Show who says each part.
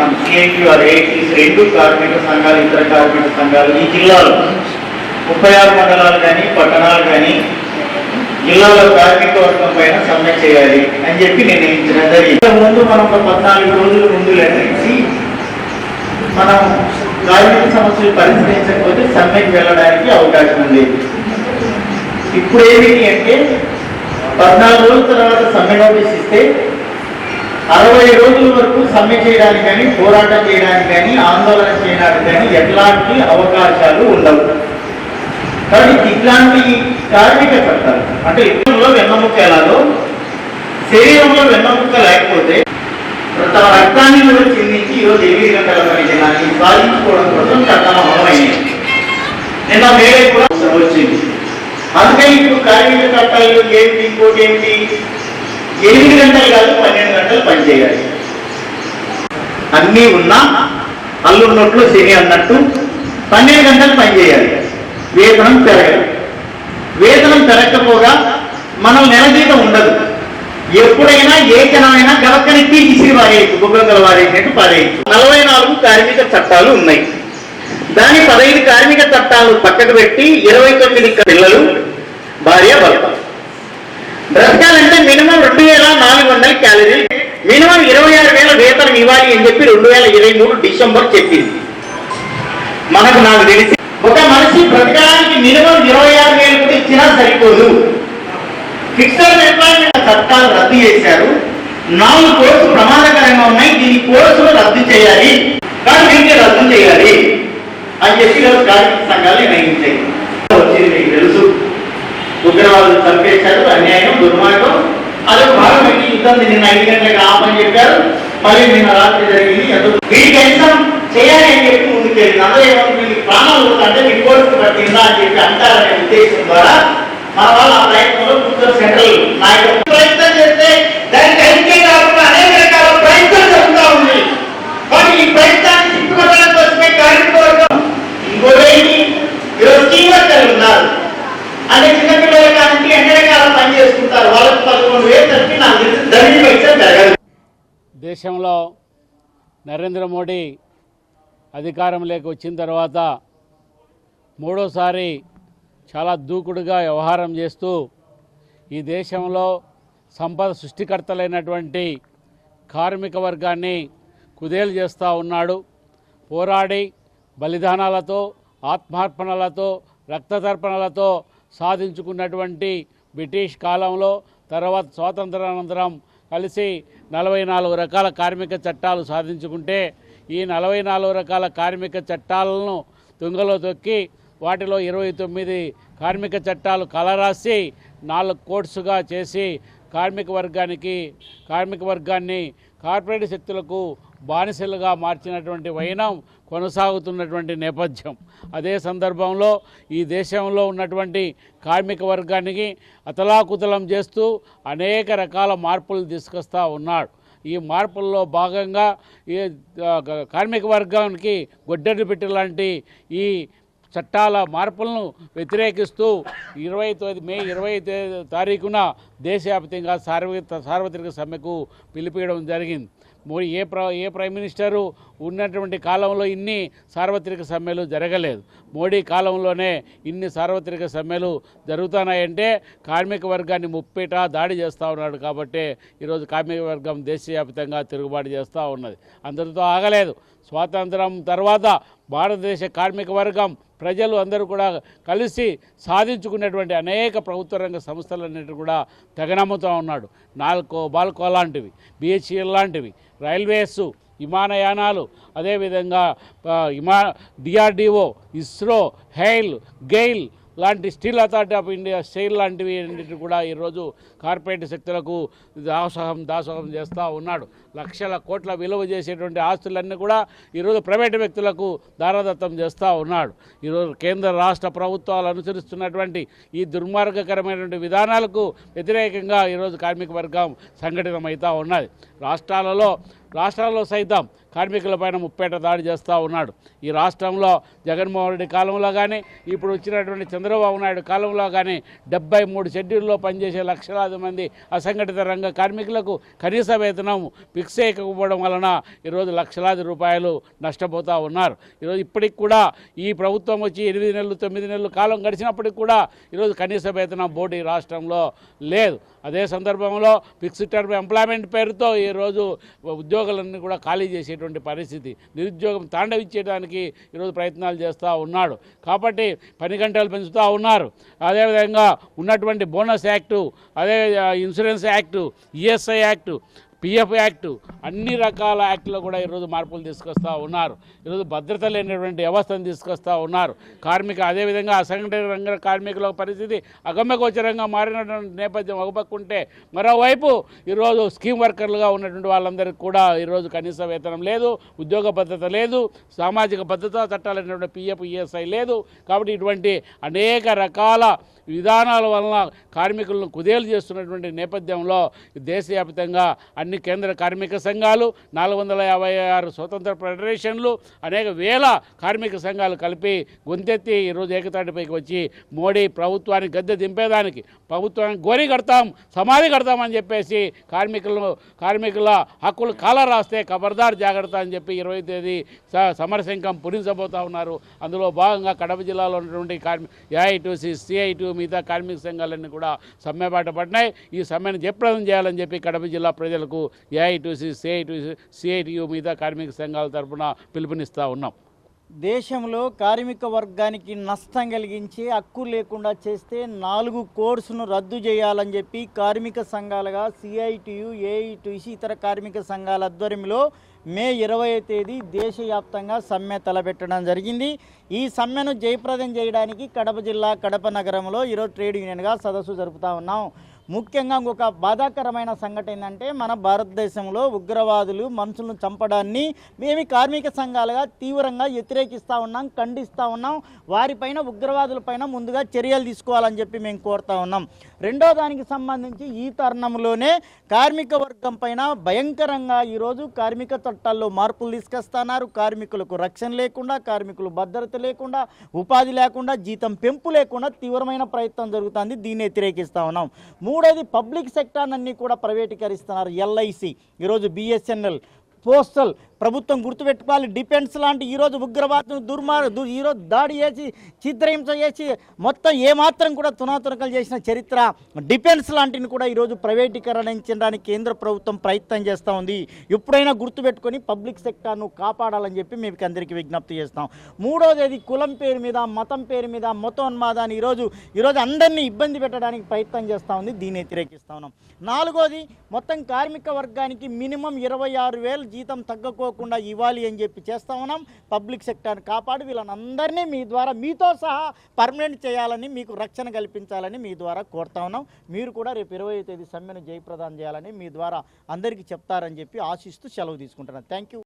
Speaker 1: మనం ఏఐటీస్ రెండు కార్మిక సంఘాలు ఇతర కార్మిక సంఘాలు ఈ జిల్లాలో ముప్పై ఆరు మండలాలు కానీ పట్టణాలు కానీ జిల్లాలో కార్మిక వర్గం పైన సమ్మె చేయాలి అని చెప్పి నిర్ణయించడం జరిగింది. ముందు మనం ఒక పద్నాలుగు రోజుల ముందు లెక్కించి మనం కార్మిక సమస్యలు పరిష్కరించకపోతే సమ్మెకి వెళ్ళడానికి అవకాశం ఉంది. ఇప్పుడు ఏమిటి అంటే పద్నాలుగు రోజుల తర్వాత సమ్మె నోటీస్ ఇస్తే అరవై రోజుల వరకు సమ్మె చేయడానికి కానీ పోరాటం చేయడానికి కానీ ఆందోళన చేయడానికి కానీ ఎట్లాంటి అవకాశాలు ఉండవు. కాబట్టి ఇట్లాంటి కార్మిక చట్టాలు అంటే ఇతరులో వెన్నముక్క ఎలాగో శరీరంలో వెన్నముక్క లేకపోతే తమ రక్తాన్ని కూడా చిందించి ఈరోజు ఎనిమిది గంటల పని సాధించుకోవడం కోసం చట్టం అమలమైంది. నిన్న వేరే కూడా వచ్చింది. అందుకని ఇప్పుడు కార్మిక చట్టాలు ఏంటి ఇంకోటి ఏంటి? ఎనిమిది గంటలు కాదు పన్నెండు గంటలు పనిచేయాలి అన్నీ ఉన్నా అల్లున్నట్లు శని అన్నట్టు పన్నెండు గంటలు పని చేయాలి. వేతనం పెరగదు. వేతనం పెరగకపోగా మనం నెల జీతం ఉండదు. ఎప్పుడైనా ఏ జనమైనా గలక్కనెత్తి ఇసిరి వారేయచ్చు బుగ్గల వారేసినట్టు పారేయచ్చు. నలభై నాలుగు కార్మిక చట్టాలు ఉన్నాయి. దాని పదహైదు కార్మిక చట్టాలు పక్కకు పెట్టి ఇరవై తొమ్మిది పిల్లలు భార్య భర్త. బ్రతకాలంటే మినిమం రెండు వేల నాలుగు వందల క్యాలరీలు మినిమం ఇరవై ఆరు వేల వేతనం ఇవ్వాలి అని చెప్పి రెండు వేల ఇరవై మూడు డిసెంబర్ చెప్పింది. మనకు నాకు తెలిసి. ఒక మనిషి బ్రతకడానికి మినిమం ఇరవై ఆరు వేలు కూడా ఇచ్చినా సరిపోదు. ఫిక్స్డ్ ఎంప్లాయ్మెంట్ చట్టాలు రద్దు చేశారు. నాలుగు కోర్సు ప్రమాదకరంగా ఉన్నాయి. దీని కోర్సులు రద్దు చేయాలి. కానీ వీటిని రద్దు చేయాలి. అని చెప్పి కార్మిక సంఘాలు నిర్ణయించాయి. వచ్చింది మీకు తెలుసు. ఉగ్రవాదులు చంపేశారు. అన్యాయం దుర్మార్గం. అదే భాగం పెట్టి నిన్న ఐదు గంటలకు ఆపని చెప్పారు. మళ్ళీ నిన్న రాత్రి జరిగింది. ఎందుకు? వీటికి కనీసం చేయాలి అని చెప్పి ముందుకెళ్ళింది. అందరూ ఏమన్నా వీళ్ళకి ప్రాణాలు పోతుంటే మీ కోరిక పట్టిందా అని చెప్పి అంటారనే ఉద్దేశం ద్వారా మన వాళ్ళు ఆ ప్రయత్నంలో కూర్చొని సెంట్రల్ నాయకులు ప్రయత్నం చేస్తే దానికి ఐక్యం కాకుండా అనేక రకాల ప్రయత్నం జరుగుతూ ఉంది. కానీ ఈ ప్రయత్నాన్ని తిప్పుకోవడానికి వచ్చే కార్మిక వర్గం ఇంకోటి ఈరోజు టీ వర్కర్లు ఉన్నారు. అదే చిన్నపిల్లల కానీ అన్ని రకాల పని చేసుకుంటారు. వాళ్ళకి పదకొండు
Speaker 2: దేశంలో నరేంద్ర మోడీ అధికారంలోకి వచ్చిన తర్వాత మూడోసారి చాలా దూకుడుగా వ్యవహారం చేస్తూ ఈ దేశంలో సంపద సృష్టికర్తలైనటువంటి కార్మిక వర్గాన్ని కుదేలు చేస్తూ ఉన్నాడు. పోరాడి బలిదానాలతో ఆత్మార్పణలతో రక్తతర్పణలతో సాధించుకున్నటువంటి బ్రిటిష్ కాలంలో తర్వాత స్వాతంత్రానంతరం కలిసి నలభై నాలుగు రకాల కార్మిక చట్టాలు సాధించుకుంటే ఈ నలభై నాలుగు రకాల కార్మిక చట్టాలను తుంగలో తొక్కి వాటిలో ఇరవై తొమ్మిది కార్మిక చట్టాలు కలరాసి నాలుగు కోర్సుగా చేసి కార్మిక వర్గానికి కార్మిక వర్గాన్ని కార్పొరేట్ శక్తులకు బానిసలుగా మార్చినటువంటి వైనం కొనసాగుతున్నటువంటి నేపథ్యం. అదే సందర్భంలో ఈ దేశంలో ఉన్నటువంటి కార్మిక వర్గానికి అతలాకుతలం చేస్తూ అనేక రకాల మార్పులు తీసుకొస్తా ఉన్నాడు. ఈ మార్పుల్లో భాగంగా ఈ కార్మిక వర్గానికి గొడ్డెడు పెట్టలాంటి ఈ చట్టాల మార్పులను వ్యతిరేకిస్తూ ఇరవై తొమ్మిది మే ఇరవై తారీఖున దేశవ్యాప్తంగా సార్వత్రిక సార్వత్రిక సమ్మెకు పిలిపించడం జరిగింది. మోడీ ఏ ప్ర ఏ ప్రైమ్ మినిస్టరు ఉన్నటువంటి కాలంలో ఇన్ని సార్వత్రిక సమ్మెలు జరగలేదు. మోడీ కాలంలోనే ఇన్ని సార్వత్రిక సమ్మెలు జరుగుతున్నాయంటే కార్మిక వర్గాన్ని ముప్పేట దాడి చేస్తూ ఉన్నాడు కాబట్టి ఈరోజు కార్మిక వర్గం దేశవ్యాప్తంగా తిరుగుబాటు చేస్తూ ఉన్నది. అందరితో ఆగలేదు. స్వాతంత్రం తర్వాత భారతదేశ కార్మిక వర్గం ప్రజలు అందరూ కూడా కలిసి సాధించుకున్నటువంటి అనేక ప్రభుత్వ రంగ సంస్థలన్నిటి కూడా తెగనమ్ముతూ ఉన్నాడు. నాల్కో బాల్కో లాంటివి బిహెచ్ఎల్ లాంటివి రైల్వేస్ విమానయానాలు అదేవిధంగా విమా డిఆర్డిఓ ఇస్రో హెయిల్ గెయిల్ లాంటి steel authority of India steel లాంటివి అన్నిటి కూడా ఈరోజు కార్పొరేట్ శక్తులకు దాసోహం దాసోహం చేస్తూ ఉన్నాడు. లక్షల కోట్ల విలువ చేసేటువంటి ఆస్తులన్నీ కూడా ఈరోజు ప్రైవేటు వ్యక్తులకు దారదత్తం చేస్తూ ఉన్నాడు. ఈరోజు కేంద్ర రాష్ట్ర ప్రభుత్వాలు అనుసరిస్తున్నటువంటి ఈ దుర్మార్గకరమైనటువంటి విధానాలకు వ్యతిరేకంగా ఈరోజు కార్మిక వర్గం సంఘటితమవుతూ ఉన్నది. రాష్ట్రాలలో రాష్ట్రాల్లో సైతం కార్మికుల పైన ముప్పేట దాడి చేస్తూ ఉన్నాడు. ఈ రాష్ట్రంలో జగన్మోహన్ రెడ్డి కాలంలో కానీ ఇప్పుడు వచ్చినటువంటి చంద్రబాబు నాయుడు కాలంలో కానీ డెబ్బై మూడు షెడ్యూల్లో పనిచేసే లక్షలాది మంది అసంఘటిత రంగ కార్మికులకు కనీస వేతనం ఫిక్స్ చేయకపోవడం వలన ఈరోజు లక్షలాది రూపాయలు నష్టపోతూ ఉన్నారు. ఈరోజు ఇప్పటికి కూడా ఈ ప్రభుత్వం వచ్చి ఎనిమిది నెలలు తొమ్మిది నెలలు కాలం గడిచినప్పటికి కూడా ఈరోజు కనీస వేతనం బోర్డు ఈ రాష్ట్రంలో లేదు. అదే సందర్భంలో ఫిక్స్డ్ టర్మ్ ఎంప్లాయ్మెంట్ పేరుతో ఈరోజు ఉద్యోగులన్నీ కూడా ఖాళీ చేసేటువంటి పరిస్థితి. నిరుద్యోగం తాండవించేయడానికి ఈరోజు ప్రయత్నాలు చేస్తూ ఉన్నాడు. కాబట్టి పని గంటలు పెంచుతూ ఉన్నారు. అదేవిధంగా ఉన్నటువంటి బోనస్ యాక్టు అదే insurance act ESI act PF act అన్ని రకాల యాక్ట్లో కూడా ఈరోజు మార్పులు తీసుకొస్తూ ఉన్నారు. ఈరోజు భద్రత లేనటువంటి వ్యవస్థను తీసుకొస్తూ ఉన్నారు. కార్మిక అదేవిధంగా అసంఘటిత రంగ కార్మికుల పరిస్థితి అగమ్యగోచరంగా మారినటువంటి నేపథ్యం ఒక మరోవైపు ఈరోజు స్కీమ్ వర్కర్లుగా ఉన్నటువంటి వాళ్ళందరికీ కూడా ఈరోజు కనీస వేతనం లేదు ఉద్యోగ భద్రత లేదు సామాజిక భద్రతా చట్టాలైనటువంటి పిఎఫ్ ఈఎస్ఐ లేదు. కాబట్టి ఇటువంటి అనేక రకాల విధానాల వలన కార్మికులను కుదేలు చేస్తున్నటువంటి నేపథ్యంలో దేశవ్యాప్తంగా అన్ని కేంద్ర కార్మిక సంఘాలు నాలుగు వందల యాభై ఆరు స్వతంత్ర ఫెడరేషన్లు అనేక వేల కార్మిక సంఘాలు కలిపి గొంతెత్తి ఈరోజు ఏకతాటిపైకి వచ్చి మోడీ ప్రభుత్వానికి గద్దె దింపేదానికి ప్రభుత్వానికి గోరి కడతాం సమాధి కడతామని చెప్పేసి కార్మికులను కార్మికుల హక్కులు కాల రాస్తే ఖబర్దార్ జాగ్రత్త అని చెప్పి ఇరవై తేదీ స- సమరశంఖం పురించబోతా ఉన్నారు. అందులో భాగంగా కడప జిల్లాలో ఉన్నటువంటి కార్మి ఏఐటీసీ సిఐటి మిగతా కార్మిక సంఘాలన్నీ కూడా సమ్మె బాట పడినాయి. ఈ సమ్మెను జయప్రదం చేయాలని చెప్పి కడప జిల్లా ప్రజలకు ఏఐటీసీ సిఐటీసీ సిఐటియు మీద కార్మిక సంఘాల తరఫున పిలుపునిస్తూ ఉన్నాం.
Speaker 1: దేశంలో కార్మిక వర్గానికి నష్టం కలిగించి హక్కు లేకుండా చేస్తే నాలుగు కోర్సును రద్దు చేయాలని చెప్పి కార్మిక సంఘాలుగా సిఐటియు ఏఐటిసి ఇతర కార్మిక సంఘాల ఆధ్వర్యంలో మే ఇరవై తేదీ దేశవ్యాప్తంగా సమ్మె తలపెట్టడం జరిగింది. ఈ సమ్మెను జయప్రదం చేయడానికి కడప జిల్లా కడప నగరంలో ఈరోజు ట్రేడ్ యూనియన్గా సదస్సు జరుపుతూ ఉన్నాం. ముఖ్యంగా ఇంకొక బాధాకరమైన సంఘటన ఏంటంటే మన భారతదేశంలో ఉగ్రవాదులు మనుషులను చంపడాన్ని మేము కార్మిక సంఘాలుగా తీవ్రంగా వ్యతిరేకిస్తూ ఉన్నాం ఖండిస్తూ ఉన్నాం. వారిపైన ఉగ్రవాదులపైన ముందుగా చర్యలు తీసుకోవాలని చెప్పి మేము కోరుతా ఉన్నాం. రెండో దానికి సంబంధించి ఈ తరుణంలోనే కార్మిక వర్గం పైన భయంకరంగా ఈరోజు కార్మిక చట్టాల్లో మార్పులు తీసుకొస్తున్నారు. కార్మికులకు రక్షణ లేకుండా కార్మికులు భద్రత లేకుండా ఉపాధి లేకుండా జీతం పెంపు లేకుండా తీవ్రమైన ప్రయత్నం జరుగుతుంది. దీన్ని వ్యతిరేకిస్తూ ఉన్నాం. మూడోది పబ్లిక్ సెక్టార్ కూడా ప్రైవేటీకరిస్తున్నారు. ఎల్ఐసి. ఈరోజు బిఎస్ఎన్ఎల్. పోస్టల్ ప్రభుత్వం గుర్తుపెట్టుకోవాలి. డిఫెన్స్ లాంటి ఈరోజు ఉగ్రవాదం దుర్మార్ ఈరోజు దాడి చేసి చిత్రహింస చేసి మొత్తం ఏమాత్రం కూడా తునాతునకలు చేసిన చరిత్ర డిఫెన్స్ లాంటిని కూడా ఈరోజు ప్రైవేటీకరణించడానికి కేంద్ర ప్రభుత్వం ప్రయత్నం చేస్తూ ఉంది. ఎప్పుడైనా గుర్తుపెట్టుకొని పబ్లిక్ సెక్టార్ను కాపాడాలని చెప్పి మీకు అందరికీ విజ్ఞప్తి చేస్తాం. మూడోది అది కులం పేరు మీద మతం పేరు మీద మతోన్మాదాన్ని ఈరోజు ఈరోజు అందరినీ ఇబ్బంది పెట్టడానికి ప్రయత్నం చేస్తూ ఉంది. దీన్ని వ్యతిరేకిస్తా ఉన్నాం. నాలుగోది మొత్తం కార్మిక వర్గానికి మినిమం ఇరవై ఆరు వేలు జీతం తగ్గకోకుండా ఇవ్వాలి అని చెప్పి చేస్తా ఉన్నాం. పబ్లిక్ సెక్టార్ని కాపాడి వీళ్ళని మీ ద్వారా మీతో సహా పర్మనెంట్ చేయాలని మీకు రక్షణ కల్పించాలని మీ ద్వారా కోరుతా ఉన్నాం. మీరు కూడా రేపు ఇరవై తేదీ సమ్మెను జయప్రదానం చేయాలని మీ ద్వారా అందరికీ చెప్తారని చెప్పి ఆశిస్తూ సెలవు తీసుకుంటున్నాను. Thank you.